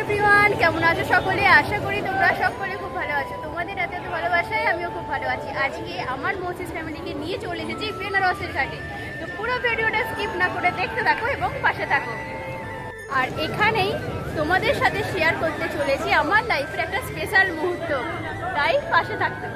Everyone কেমন আছো সকলে? আশা করি তোমরা সকলে খুব ভালো আছো। তোমাদের এত এত ভালোবাসায় আমিও খুব ভালো আছি। আজকে আমার মোসিস ফ্যামিলিকে নিয়ে চলে এসেছি বেনারসের ঘাটে। তো পুরো ভিডিওটা স্কিপ না করে দেখতে থাকো এবং পাশে থাকো। আর এখানেই তোমাদের সাথে শেয়ার করতে চলেছি আমার লাইফের একটা স্পেশাল মুহূর্ত। তাই পাশে থাকতে।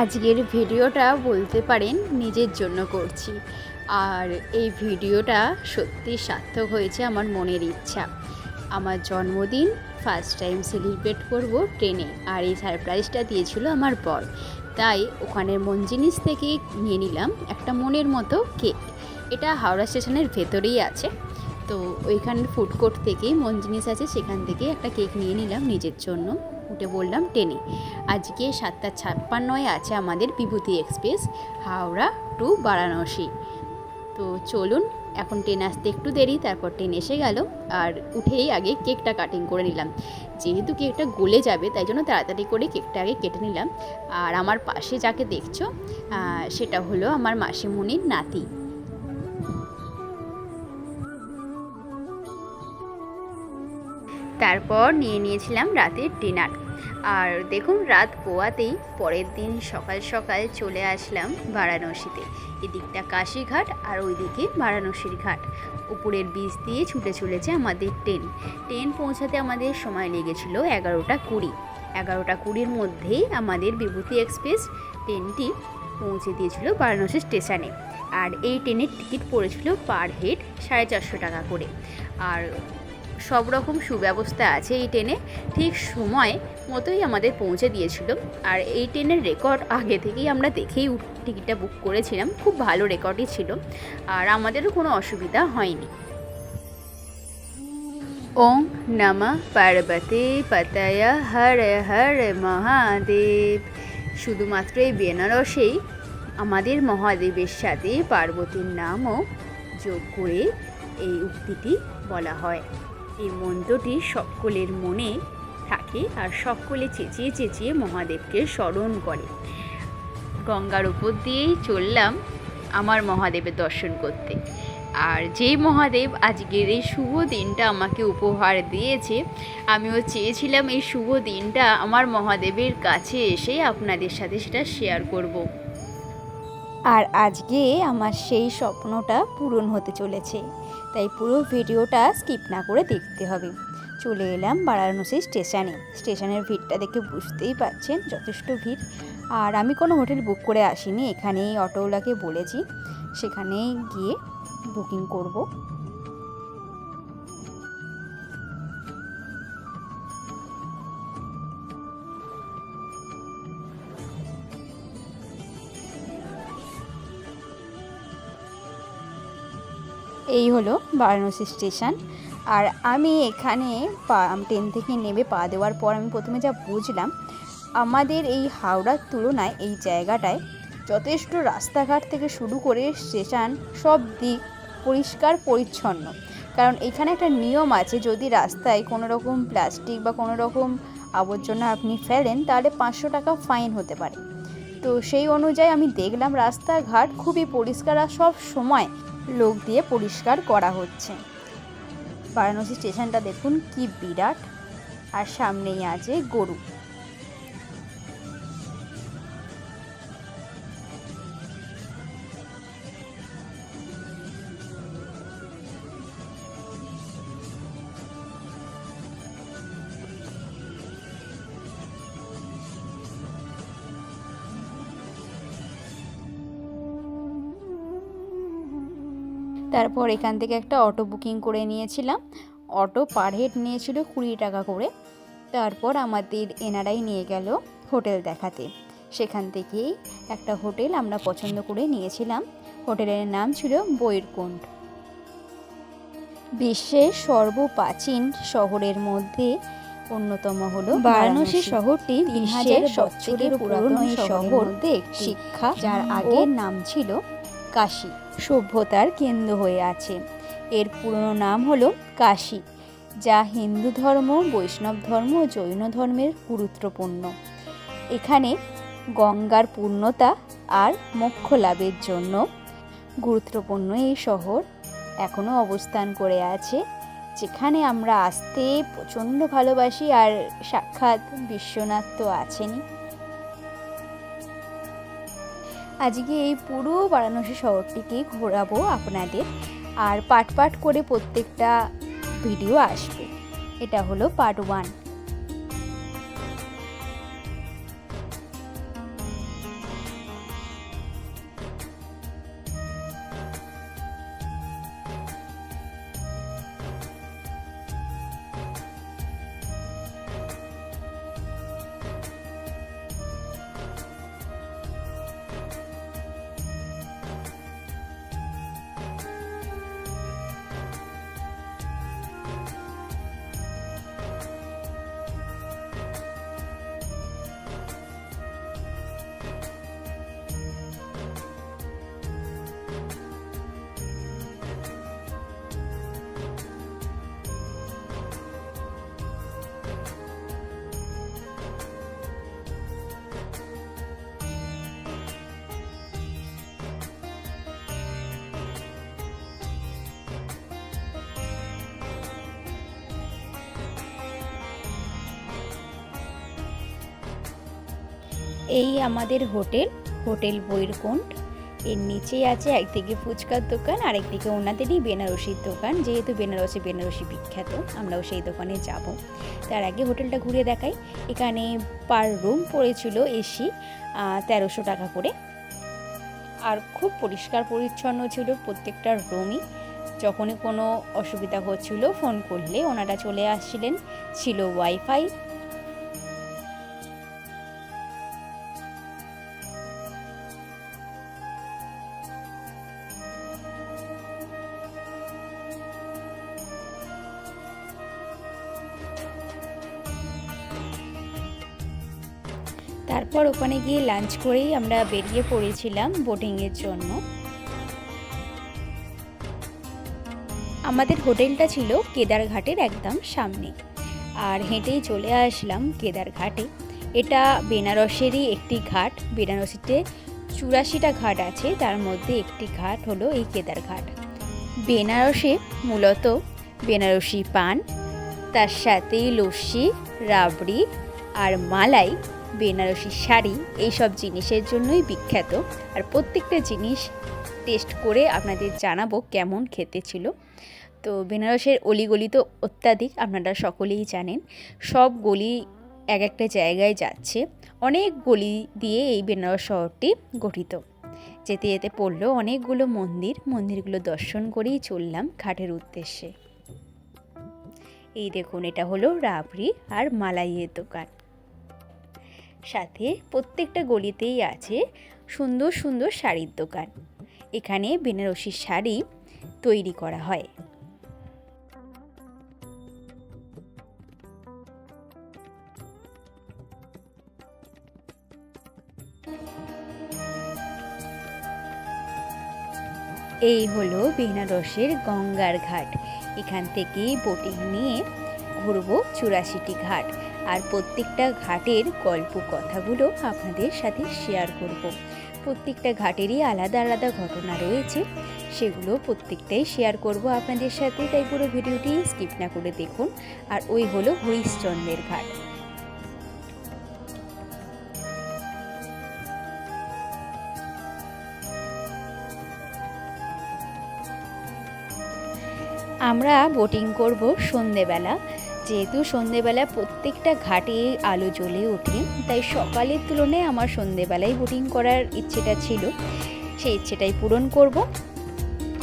আজকের ভিডিওটা বলতে পারেন নিজের জন্য করছি। আর এই ভিডিওটা সত্যি সার্থক হয়েছে আমার মনের ইচ্ছা। আমার জন্মদিন ফার্স্ট টাইম সেলিব্রেট করব ট্রেনে। আর এই সারপ্রাইজটা দিয়েছিল আমার বর। তাই ওখানের মন জিনিস থেকে নিয়ে নিলাম একটা মনের মতো কেক এটা হাওড়া স্টেশনের ভেতরেই আছে। তো ওইখানের ফুড কোর্ট থেকেই মন জিনিস আছে, সেখান থেকে একটা কেক নিয়ে নিলাম নিজের জন্য। উঠে বললাম ট্রেনে আজকে সাতটা ছাপ্পান্নয় আছে আমাদের বিভূতি এক্সপ্রেস, হাওড়া টু বারাণসী। তো চলুন, এখন ট্রেন আসতে একটু দেরি, তারপর ট্রেন এসে গেল। আর উঠেই আগে কেকটা কাটিং করে নিলাম। যেহেতু কেকটা গলে যাবে, তাই জন্য তাড়াতাড়ি করে কেকটা আগে কেটে নিলাম। আর আমার পাশে যাকে দেখছ সেটা হলো আমার মাসিমণির নাতি। তারপর নিয়ে নিয়েছিলাম রাতের ডিনার। আর দেখুন, রাত পোয়াতেই পরের দিন সকাল সকাল চলে আসলাম বারাণসীতে। এদিকটা কাশীঘাট আর ওইদিকে বারাণসীর ঘাট। উপরের বীজ দিয়ে ছুটে চলেছে আমাদের ট্রেন। ট্রেন পৌঁছাতে আমাদের সময় লেগেছিল এগারোটা কুড়ি। এগারোটা কুড়ির মধ্যেই আমাদের বিভূতি এক্সপ্রেস ট্রেনটি পৌঁছে দিয়েছিল বারাণসী স্টেশনে। আর এই ট্রেনের টিকিট পড়েছিল পার হেড সাড়ে চারশো টাকা করে। আর সব রকম সুব্যবস্থা আছে এই ট্রেনে। ঠিক সময় মতোই আমাদের পৌঁছে দিয়েছিল। আর এই ট্রেনের রেকর্ড আগে থেকেই আমরা দেখেই টিকিটটা বুক করেছিলাম। খুব ভালো রেকর্ডই ছিল। আর আমাদেরও কোনো অসুবিধা হয়নি। ওং নমঃ পার্বতী পতয় হর হর মহাদেব। শুধুমাত্র এই বেনারসেই আমাদের মহাদেবের সাথে পার্বতীর নামও যোগ করে এই উক্তিটি বলা হয়। এই মন্ত্রটি সকলের মনে থাকে আর সকলে চেঁচিয়ে চেঁচিয়ে মহাদেবকে স্মরণ করে। গঙ্গার উপর দিয়েই চললাম আমার মহাদেবের দর্শন করতে। আর যেই মহাদেব আজকের এই শুভ দিনটা আমাকে উপহার দিয়েছে, আমিও চেয়েছিলাম এই শুভ দিনটা আমার মহাদেবের কাছে এসে আপনাদের সাথে সেটা শেয়ার করব। আর আজকে আমার সেই স্বপ্নটা পূরণ হতে চলেছে। তাই পুরো ভিডিওটা স্কিপ না করে দেখতে হবে। চলে এলাম বারাণসী স্টেশনে। স্টেশনের ভিড়টা দেখে বুঝতেই পাচ্ছেন যথেষ্ট ভিড়। আর আমি কোনো হোটেল বুক করে আসিনি। এখানেই অটোওয়ালাকে বলেছি। সেখানে গিয়ে বুকিং করব। এই হলো বারাণসী স্টেশন। আর আমি এখানে পা ট্রেন থেকে নেমে পা দেওয়ার পর আমি প্রথমে যা বুঝলাম, আমাদের এই হাওড়ার তুলনায় এই জায়গাটায় যথেষ্ট রাস্তাঘাট থেকে শুরু করে স্টেশন সব দিক পরিষ্কার, পরিচ্ছন্ন। কারণ এখানে একটা নিয়ম আছে, যদি রাস্তায় কোনো রকম প্লাস্টিক বা কোনো রকম আবর্জনা আপনি ফেলেন, তাহলে পাঁচশো টাকা ফাইন হতে পারে। তো সেই অনুযায়ী আমি দেখলাম রাস্তাঘাট খুবই পরিষ্কার আর সব সময় লোক দিয়ে পরিষ্কার করা হচ্ছে। বারাণসী স্টেশনটা দেখুন কি বিরাট। আর সামনেই আছে গরু। তারপর এখান থেকে একটা অটো বুকিং করে নিয়েছিলাম। অটো পার হেড নিয়েছিল কুড়ি টাকা করে। তারপর আমাদের এনারাই নিয়ে গেল হোটেল দেখাতে। সেখান থেকেই একটা হোটেল আমরা পছন্দ করে নিয়েছিলাম। হোটেলের নাম ছিল বৈরকুণ্ড। বিশ্বের সর্বপ্রাচীন শহরের মধ্যে অন্যতম হলো বারাণসী শহরটি বিশ্বের সবচেয়ে পুরাতন শহর শিক্ষা যার আগের নাম ছিল কাশী। সভ্যতার কেন্দ্র হয়ে আছে। এর পুরনো নাম হলো কাশী, যা হিন্দু ধর্ম, বৈষ্ণব ধর্ম জৈন ধর্মের গুরুত্বপূর্ণ। এখানে গঙ্গার পূর্ণতা আর মোক্ষ লাভের জন্য গুরুত্বপূর্ণ এই শহর এখনও অবস্থান করে আছে, যেখানে আমরা আসতে প্রচণ্ড ভালোবাসি আর সাক্ষাৎ বিশ্বনাথ তো আছেনই। আজকে এই পুরো বারাণসী শহরটিকে ঘোরাবো আপনাদের। আর পাট পাট করে প্রত্যেকটা ভিডিও আসবে। এটা হলো পার্ট ওয়ান এই আমাদের হোটেল হোটেল বৈরকুণ্ঠ এর নিচেই আছে একদিকে ফুচকার দোকান আর একদিকে ওনাদেরই বেনারসির দোকান। যেহেতু বেনারসি বেনারসি বিখ্যাত, আমরাও সেই দোকানে যাব। তার আগে হোটেলটা ঘুরে দেখাই। এখানে পার রুম পড়েছিল এসি তেরোশো টাকা করে। আর খুব পরিষ্কার পরিচ্ছন্ন ছিল প্রত্যেকটা রুমই। যখনই কোনো অসুবিধা হচ্ছিল, ফোন করলে ওনারা চলে আসছিলেন। ছিল ওয়াইফাই তারপর ওখানে গিয়ে লাঞ্চ করেই আমরা বেরিয়ে পড়েছিলাম বোটিংয়ের জন্য। আমাদের হোটেলটা ছিল কেদারঘাটের একদম সামনে। আর হেঁটেই চলে আসলাম কেদারঘাটে। এটা বেনারসেরই একটি ঘাট, বেনারসিতে চুরাশিটা ঘাট আছে, তার মধ্যে একটি ঘাট হলো এই কেদারঘাট। বেনারসে মূলত বেনারসি পান, তার সাথে লস্যি, রাবড়ি আর মালাই বেনারসি শাড়ি, এইসব জিনিসের জন্যই বিখ্যাত। আর প্রত্যেকটা জিনিস টেস্ট করে আপনাদের জানাব কেমন খেতে ছিল। তো বেনারসের অলিগলি তো অত্যাধিক, আপনারা সকলেই জানেন। সব গলি এক একটা জায়গায় যাচ্ছে। অনেক গলি দিয়ে এই বেনারস শহরটি গঠিত। যেতে যেতে পড়ল অনেকগুলো মন্দির, মন্দিরগুলো দর্শন করেই চললাম ঘাটের উদ্দেশ্যে। এই দেখুন, এটা হলো রাবড়ি আর মালাইয়ের দোকান। সাথে প্রত্যেকটা গলিতেই আছে সুন্দর সুন্দর শাড়ির দোকান। এখানে বেনারসি শাড়ি তৈরি করা হয়। এই হলো বেনারসের গঙ্গার ঘাট। এখান থেকে বোটিং নিয়ে ঘুরবো চুরাশিটি ঘাট। আর প্রত্যেকটা ঘাটের গল্প কথাগুলো আপনাদের সাথে শেয়ার করব। প্রত্যেকটা ঘাটেরই আলাদা আলাদা ঘটনা রয়েছে, সেগুলো প্রত্যেকটাই শেয়ার করব আপনাদের সাথে, তাই পুরো ভিডিওটি স্কিপ না করে দেখুন। আর ওই হলো হরিশ্চন্দ্রের ঘাট। আমরা বোটিং করব সন্ধেবেলা। যেহেতু সন্ধেবেলা প্রত্যেকটা ঘাটে আলো জ্বলে ওঠে, তাই সকালের তুলনায় আমার সন্ধেবেলায় বোটিং করার ইচ্ছেটা ছিল। সেই ইচ্ছেটাই পূরণ করব।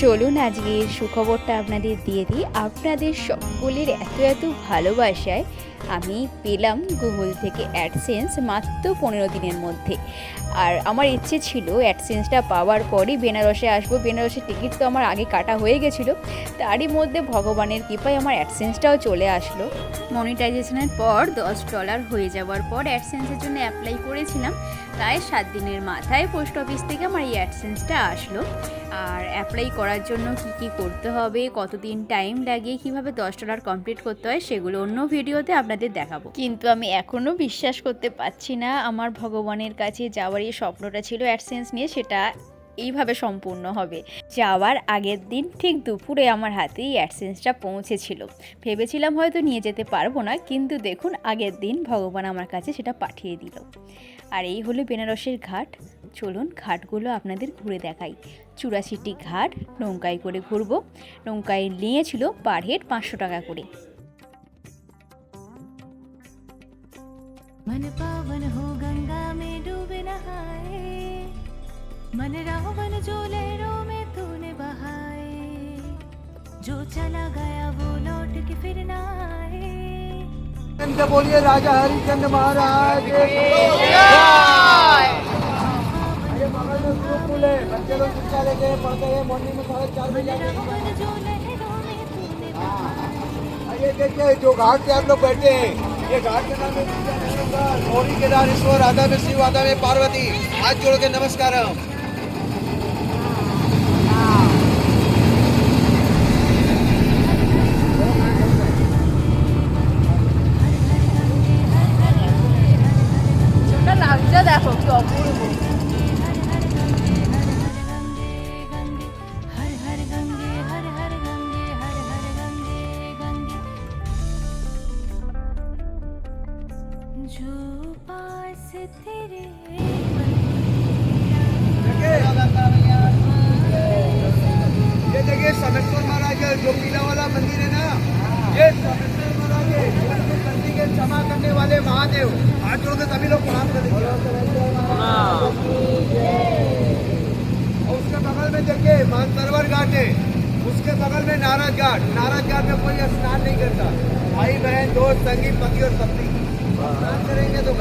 চলুন আজকের সুখবরটা আপনাদের দিয়ে দিই। আপনাদের সকলের এত এত ভালোবাসায় আমি পেলাম গুগল থেকে অ্যাডসেন্স মাত্র পনেরো দিনের মধ্যে। আর আমার ইচ্ছে ছিল অ্যাডসেন্সটা পাওয়ার পরই বেনারসে আসব। বেনারসের টিকিট তো আমার আগে কাটা হয়ে গেছিল। তারই মধ্যে ভগবানের কৃপায় আমার অ্যাডসেন্সটাও চলে আসলো। মনিটাইজেশনের পর দশ ডলার হয়ে যাওয়ার পর অ্যাডসেন্সের জন্য অ্যাপ্লাই করেছিলাম। তাই সাত দিনের মাথায় পোস্ট অফিস থেকে আমার এই অ্যাডসেন্সটা আসলো। আর অ্যাপ্লাই করার জন্য কি কি করতে হবে, কতদিন টাইম লাগে, কীভাবে দশ ডলার কমপ্লিট করতে হয় সেগুলো অন্য ভিডিওতে আপনাদের দেখাবো। কিন্তু আমি এখনও বিশ্বাস করতে পারছি না। আমার ভগবানের কাছে যাওয়ার এই স্বপ্নটা ছিল অ্যাডসেন্স নিয়ে সেটা এইভাবে সম্পূর্ণ হবে যাওয়ার আগের দিন ঠিক দুপুরে আমার হাতেই অ্যাডসেন্সটা পৌঁছেছিল ভেবেছিলাম হয়তো নিয়ে যেতে পারবো না কিন্তু দেখুন আগের দিন ভগবান আমার কাছে সেটা পাঠিয়ে দিল আর এই হলো বেনারসের ঘাট চলুন ঘাটগুলো আপনাদের ঘুরে দেখাই চুরাশিটি ঘাট নৌকায় করে ঘুরবো নৌকায় নিয়েছিল পার হেড পাঁচশো টাকা করে मन पावन हो गंगा में डूबे नहाए मन रावण जो लहरों में तूने बहाए जो चला गया वो लौट के फिर ना आए। चंद बोलिए राजा हरिचंद महाराज। ये है बच्चे लोग शिक्षा लेके पढ़ते हैं मॉर्निंग में साढ़े चार बजे आते हैं। रावण जो लहरों में तूने और ये देखिए जो घाट पे आप लोग बैठे हैं ये घाट का नाम है गौरी केदारेश्वर आधा में शिव आधा में पार्वती हाथ जोड़ के नमस्कार।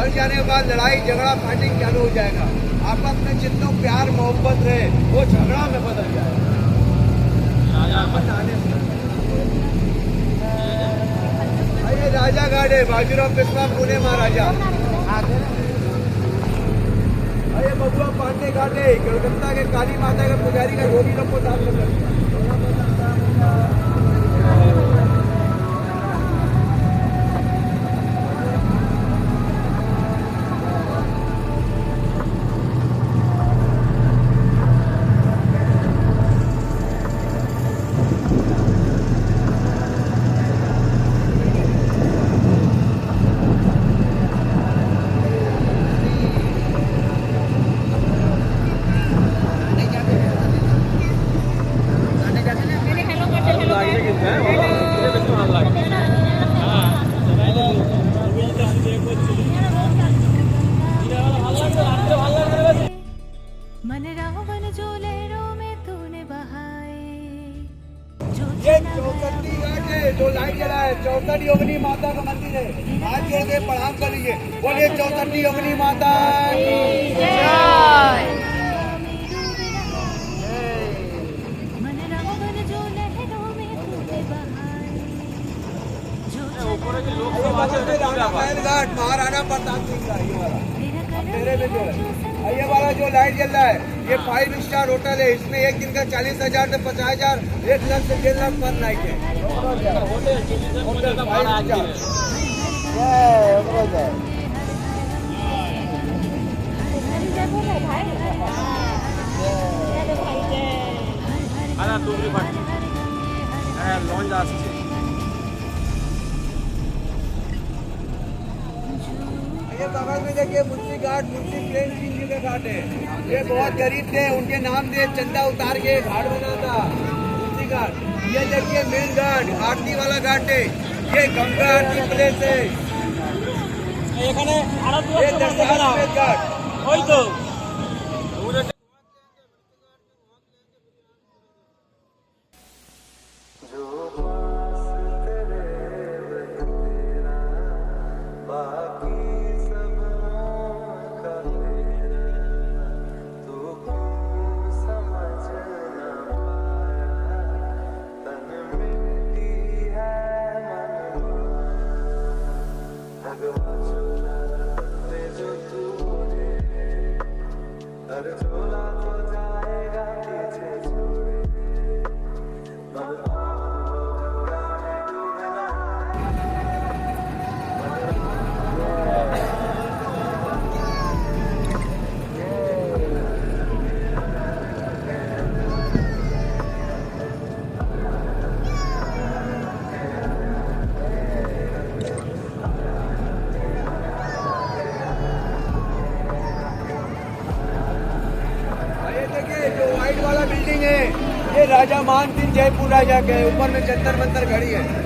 घर जाने के बाद लड़ाई, झगड़ा फाइटिंग चालू हो जाएगा। आपस में जितना प्यार, मोहब्बत रहे, वो झगड़ा में बदल जाएगा। ये राजा घाट है बाजीराव पेशवा पुणे महाराजा। अरे बबुआ पांडे है कलकत्ता के काली माता के पुजारी का धोबी लोग को दान करते मेरे में जो है और ये वाला जो लाइट जल रहा है ये फाइव स्टार होटल है इसमें एक दिन का चालीस हजार से पचास हजार एक लाख से डेढ़ लाख पर नाइट है होटल फाइव स्टार আরে তুবড়ি পাটি হ্যাঁ লঞ্চ আসছে ये समझ में देखिए मुंशी घाट मुंशी प्रेम सिंह जी का घाट है। ये बहुत गरीब थे उनके नाम से चंदा उतार के घाट बना था मुंशी घाट। ये देखिए मेन घाट आरती वाला घाट है। ये गंगा आरती प्लेस है। ये दस घाट। वही तो that is. जाके ऊपर में चंदर मंदर घड़ी है।